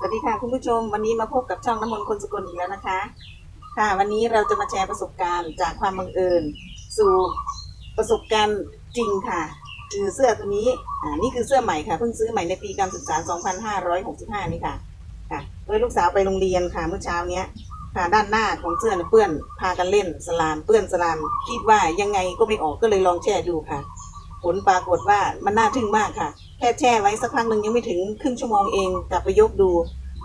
สวัสดีค่ะคุณผู้ชมวันนี้มาพบกับช่องน้ำมนต์คนสกลอีกแล้วนะคะ ค่ะ วันนี้เราจะมาแชร์ประสบการณ์จากความบังเอิญ สู่ประสบการณ์จริงค่ะ คือเสื้อตัวนี้อ่านี่คือเสื้อใหม่ค่ะเพิ่งซื้อใหม่ในปีการศึกษา 2565 นี่ค่ะค่ะโดยลูกสาวไปโรงเรียนค่ะเมื่อเช้าเนี้ยค่ะด้านหน้าของเสื้อเนี่ยเปื้อนพากันเล่นสลามเปื้อนสลามคิดว่ายังไงก็ไม่ออกก็เลยลองแช่ดูค่ะ ผลปรากฏว่ามันน่าทึ่งมากค่ะ แค่แช่ไว้สักพักหนึ่งยังไม่ถึงครึ่งชั่วโมงเองกลับไปยกดู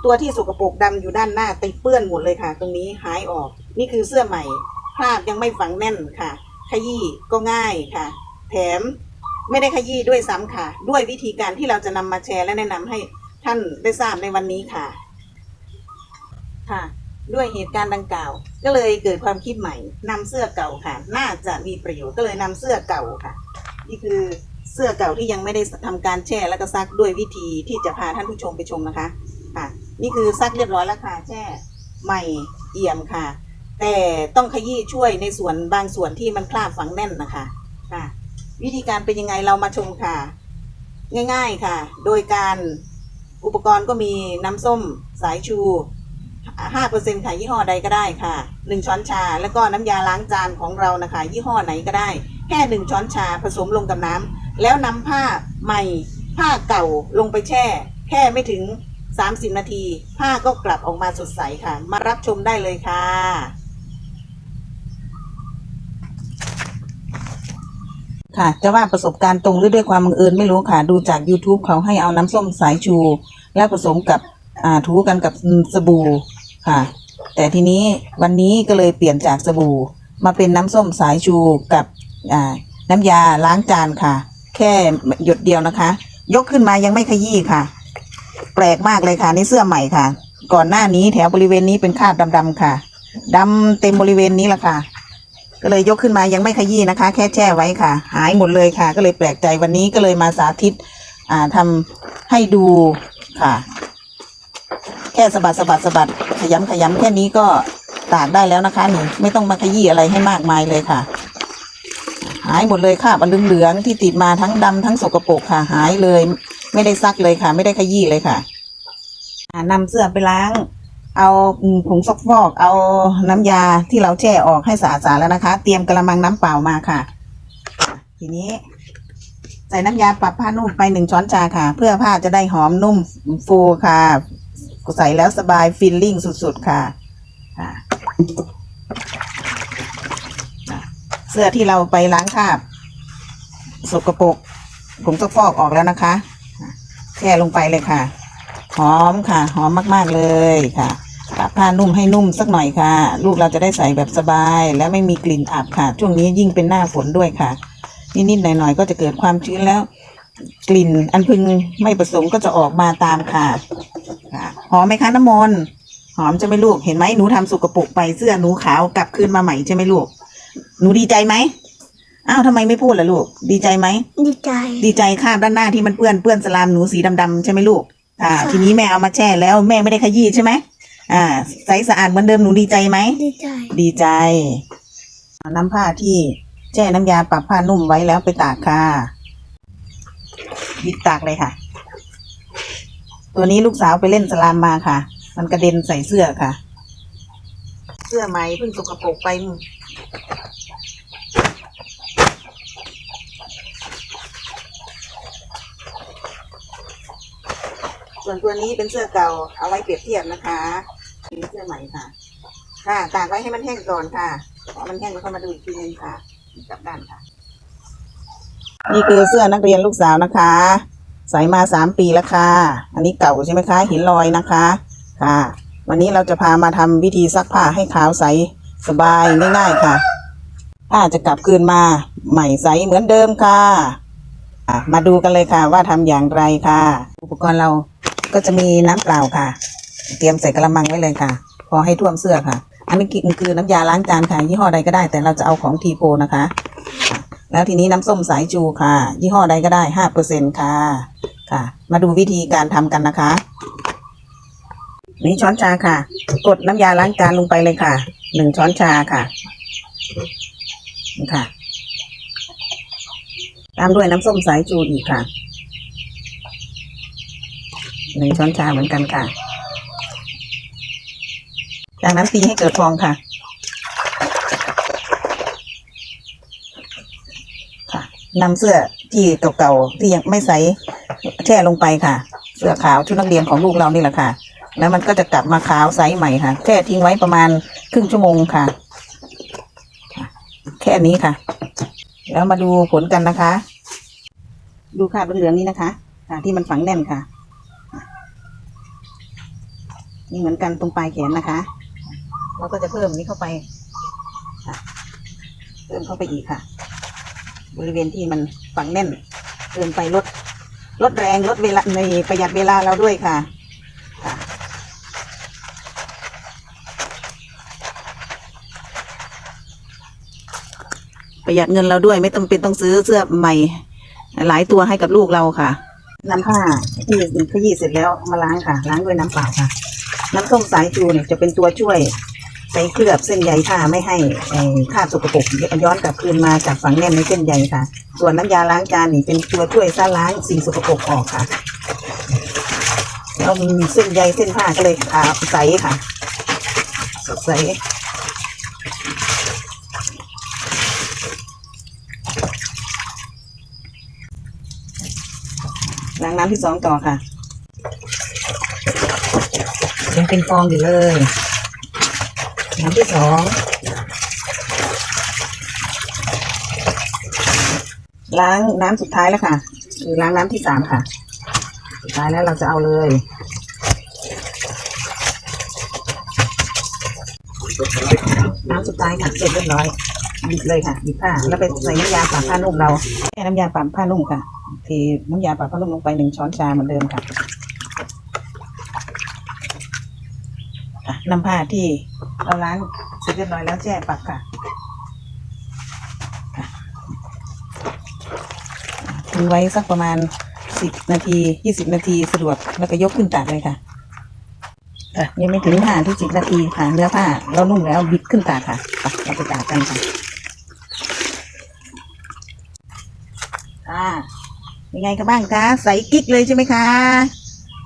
ตัวที่สกปรกดำอยู่ด้านหน้าติดเปื้อนหมดเลยค่ะ ตรงนี้หายออก นี่คือเสื้อใหม่คราบยังไม่ฝังแน่นค่ะ ขยี้ก็ง่ายค่ะ แถมไม่ได้ขยี้ด้วยซ้ำค่ะ ด้วยวิธีการที่เราจะนำมาแชร์และแนะนำให้ท่านได้ทราบในวันนี้ค่ะ ค่ะ ด้วยเหตุการณ์ดังกล่าว ก็เลยเกิดความคิดใหม่นำเสื้อเก่าค่ะ น่าจะมีประโยชน์ก็เลยนำเสื้อเก่าค่ะ นี่คือเสื้อเก่าที่ยังไม่ได้ทำการแช่แล้วก็ซักด้วยวิธีที่จะพาท่านผู้ชมไปชมนะคะค่ะ นี่คือซักเรียบร้อยแล้วค่ะแช่ใหม่เอี่ยมค่ะ แต่ต้องขยี้ช่วยในส่วนบางส่วนที่มันคราบฝังแน่นนะคะค่ะ วิธีการเป็นยังไงเรามาชมค่ะ ง่าย ๆค่ะ โดยการอุปกรณ์ก็มีน้ำส้มสายชูห้าเปอร์เซ็นค่ะยี่ห้อใดก็ได้ค่ะหนึ่งช้อนชา แล้วก็น้ำยาล้างจานของเรานะคะ ยี่ห้อไหนก็ได้ แค่หนึ่งช้อนชาผสมลงกับน้ำแล้วนำผ้าใหม่ ผ้าเก่าลงไปแช่ แค่ไม่ถึง 30 นาที ผ้าก็กลับออกมาสดใสค่ะ มารับชมได้เลยค่ะค่ะจะว่าประสบการณ์ตรงหรือด้วยความบังเอิญไม่รู้ค่ะ ดูจาก YouTube เขาให้เอาน้ำส้มสายชู แล้วผสมกับอ่าถูกันกับสบู่ค่ะ แต่ทีนี้วันนี้ก็เลยเปลี่ยนจากสบู่ มาเป็นน้ำส้มสายชูกับ อ่าน้ำยาล้างจานค่ะ แค่หยดเดียวนะคะ ยกขึ้นมายังไม่ขยี้ค่ะ แปลกมากเลยค่ะนี่เสื้อใหม่ค่ะ ก่อนหน้านี้แถวบริเวณนี้เป็นคราบดำๆค่ะดำเต็มบริเวณนี้ละค่ะ ก็เลยยกขึ้นมายังไม่ขยี้นะคะ แค่แช่ไว้ค่ะ หายหมดเลยค่ะ ก็เลยแปลกใจวันนี้ก็เลยมาสาธิต อ่าทำให้ดูค่ะ แค่สะบัดสะบัดสะบัดขยำขยำแค่นี้ก็ตากได้แล้วนะคะนี่ไม่ต้องมาขยี้อะไรให้มากมายเลยค่ะ หายหมดเลยค่ะมันเหลืองที่ติดมาทั้งดำทั้งสกปรกค่ะหายเลย ไม่ได้ซักเลยค่ะ ไม่ได้ขยี้เลยค่ะอ่านำเสื้อไปล้าง เอาผงซักฟอก เอาน้ำยาที่เราแช่ออกให้สะอาดๆแล้วนะคะ เตรียมกระมังน้ำเปล่ามาค่ะ ทีนี้ ใส่น้ำยาปรับผ้านุ่มไปหนึ่งช้อนชาค่ะ เพื่อผ้าจะได้หอมนุ่มฟูค่ะใส่แล้วสบายฟิลลิ่งสุดๆค่ะค่ะค่ะ เสื้อที่เราไปล้างคราบสกปรกผงซักฟอกออกแล้วนะคะแช่ลงไปเลยค่ะ หอมค่ะ หอมมากๆเลยค่ะปรับผ้านุ่มให้นุ่มสักหน่อยค่ะ ลูกเราจะได้ใส่แบบสบาย และไม่มีกลิ่นอับค่ะ ช่วงนี้ยิ่งเป็นหน้าฝนด้วยค่ะ นิดๆหน่อยๆก็จะเกิดความชื้นแล้ว กลิ่นอันพึงไม่ประสงค์ก็จะออกมาตามค่ะหอมไหมคะน้ำมนต์หอมใช่ไหมลูกเห็นไหมหนูทำสุกปรกไปเสื้อหนูขาวกลับคืนมาใหม่ใช่ไหมลูก หนูดีใจไหมอ้าวทำไมไม่พูดล่ะลูก ดีใจไหม ดีใจ ดีใจคราบด้านหน้าที่มันเปื้อนเปื้อนสลามหนูสีดำๆใช่ไหมลูก อ่าค่ะทีนี้แม่เอามาแช่แล้วแม่ไม่ได้ขยี้ใช่ไหมอ่า ใสสะอาดเหมือนเดิมหนูดีใจไหม ดีใจ ดีใจเอาน้ำผ้าที่แช่น้ำยาปรับผ้านุ่มไว้แล้วไปตากค่ะดิดตากเลยค่ะ ตัวนี้ลูกสาวไปเล่นสลามมาค่ะ มันกระเด็นใส่เสื้อค่ะ เสื้อใหม่เพิ่งสกปรกไป ส่วนตัวนี้เป็นเสื้อเก่าเอาไว้เปรียบเทียบนะคะนี่เสื้อใหม่ค่ะ ค่ะตากไว้ให้มันแห้งก่อนค่ะพอมันแห้งแล้วค่อยมาดูอีกทีนึงค่ะกลับด้านค่ะ นี่คือเสื้อนักเรียนลูกสาวนะคะใส่มาสามปีแล้วค่ะ อันนี้เก่าใช่ไหมคะเห็นรอยนะคะ ค่ะ วันนี้เราจะพามาทำวิธีซักผ้าให้ขาวใสสบายง่ายๆค่ะ ผ้าจะกลับคืนมา ใหม่ใสเหมือนเดิมค่ะะมาดูกันเลยค่ะว่าทำอย่างไรค่ะ อุปกรณ์เราก็จะมีน้ำเปล่าค่ะ เตรียมใส่กระมังไว้เลยค่ะ พอให้ท่วมเสื้อค่ะ อันนี้คือน้ำยาล้างจานค่ะ ยี่ห้อใดก็ได้ แต่เราจะเอาของทีโพนะคะ แล้วทีนี้น้ำส้มสายจูค่ะ ยี่ห้อใดก็ได้ห้าเปอร์เซ็นค่ะ ค่ะ มาดูวิธีการทำกันนะคะ นี่ช้อนชาค่ะ กดน้ำยาล้างจานลงไปเลยค่ะหนึ่งช้อนชาค่ะ ค่ะ ตามด้วยน้ำส้มสายจูอีกค่ะหนึ่งช้อนชาเหมือนกันค่ะ จากนั้นตีให้เกิดฟองค่ะ ค่ะนำเสื้อที่เก่าๆที่ยังไม่ใส่แช่ลงไปค่ะ เสื้อขาวชุดนักเรียนของลูกเรานี่แหละค่ะ แล้วมันก็จะกลับมาขาวใสใหม่ค่ะ แช่ทิ้งไว้ประมาณครึ่งชั่วโมงค่ะ แค่นี้ค่ะ แล้วมาดูผลกันนะคะ ดูคราบเหลืองๆนี้นะคะที่มันฝังแน่นค่ะ นี่เหมือนกันตรงปลายแขนนะคะ เราก็จะเพิ่มนี้เข้าไปเพิ่มเข้าไปอีกค่ะ บริเวณที่มันฝังแน่นเกินไปลดลดแรงลดเวลาในประหยัดเวลาเราด้วยค่ะ ประหยัดเงินเราด้วย ไม่ต้องเป็นต้องซื้อเสื้อใหม่ หลายตัวให้กับลูกเราค่ะนำผ้าที่ขยี้เสร็จแล้วมาล้างค่ะ ล้างด้วยน้ำเปล่าค่ะ น้ำส้มสายชูเนี่ยจะเป็นตัวช่วยไปเคลือบเส้นใยผ้าไม่ให้เอ่อคราบสกปรกย้อนกลับคืนมาจากฝังแน่นในเส้นใยค่ะ ส่วนน้ำยาล้างจานนี่เป็นตัวช่วยซ่าล้างสิ่งสกปรกออกค่ะแล้วมีเส้นใยเส้นผ้าก็เลยขาวใสค่ะสดใส ล้างน้ำที่สองต่อค่ะยังเป็นฟองอยู่เลยน้ำที่สองล้างน้ำสุดท้ายแล้วค่ะคือล้างน้ำที่สามค่ะสุดท้ายแล้วเราจะเอาเลยน้ำสุดท้ายค่ะเสร็จเรียบร้อยหยิบเลยค่ะหยิบผ้าแล้วไปใส่น้ำยาปรับผ้านุ่มเราแค่น้ำยาปรับผ้านุ่มค่ะ เทน้ำยาปรับผ้านุ่มลงไปหนึ่งช้อนชาเหมือนเดิมค่ะนำผ้าที่เราล้างเสร็จเรียบร้อยแล้วแช่ปักค่ะค่ะทิ้งไว้สักประมาณสิบนาทียี่สิบนาทีสะดวกแล้วก็ยกขึ้นตากเลยค่ะยังไม่ถึงห้าที่สิบนาทีค่ะเนื้อผ้าเรานุ่มแล้วบิดขึ้นตากค่ะไปเราไปตากกันค่ะค่ะ เป็นไงกันบ้างคะใส่กิ๊กเลยใช่ไหมคะ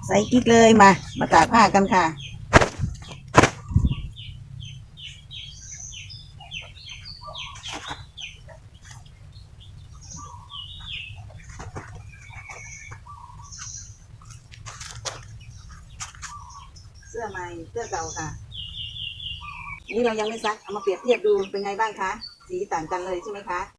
ใส่กิ๊กเลยมา มาตากผ้ากันค่ะเสื้อใหม่เสื้อเก่าค่ะ นี่เรายังไม่ซัก เอามาเปรียบเทียบดูเป็นไงบ้างคะ สีต่างกันเลยใช่ไหมคะ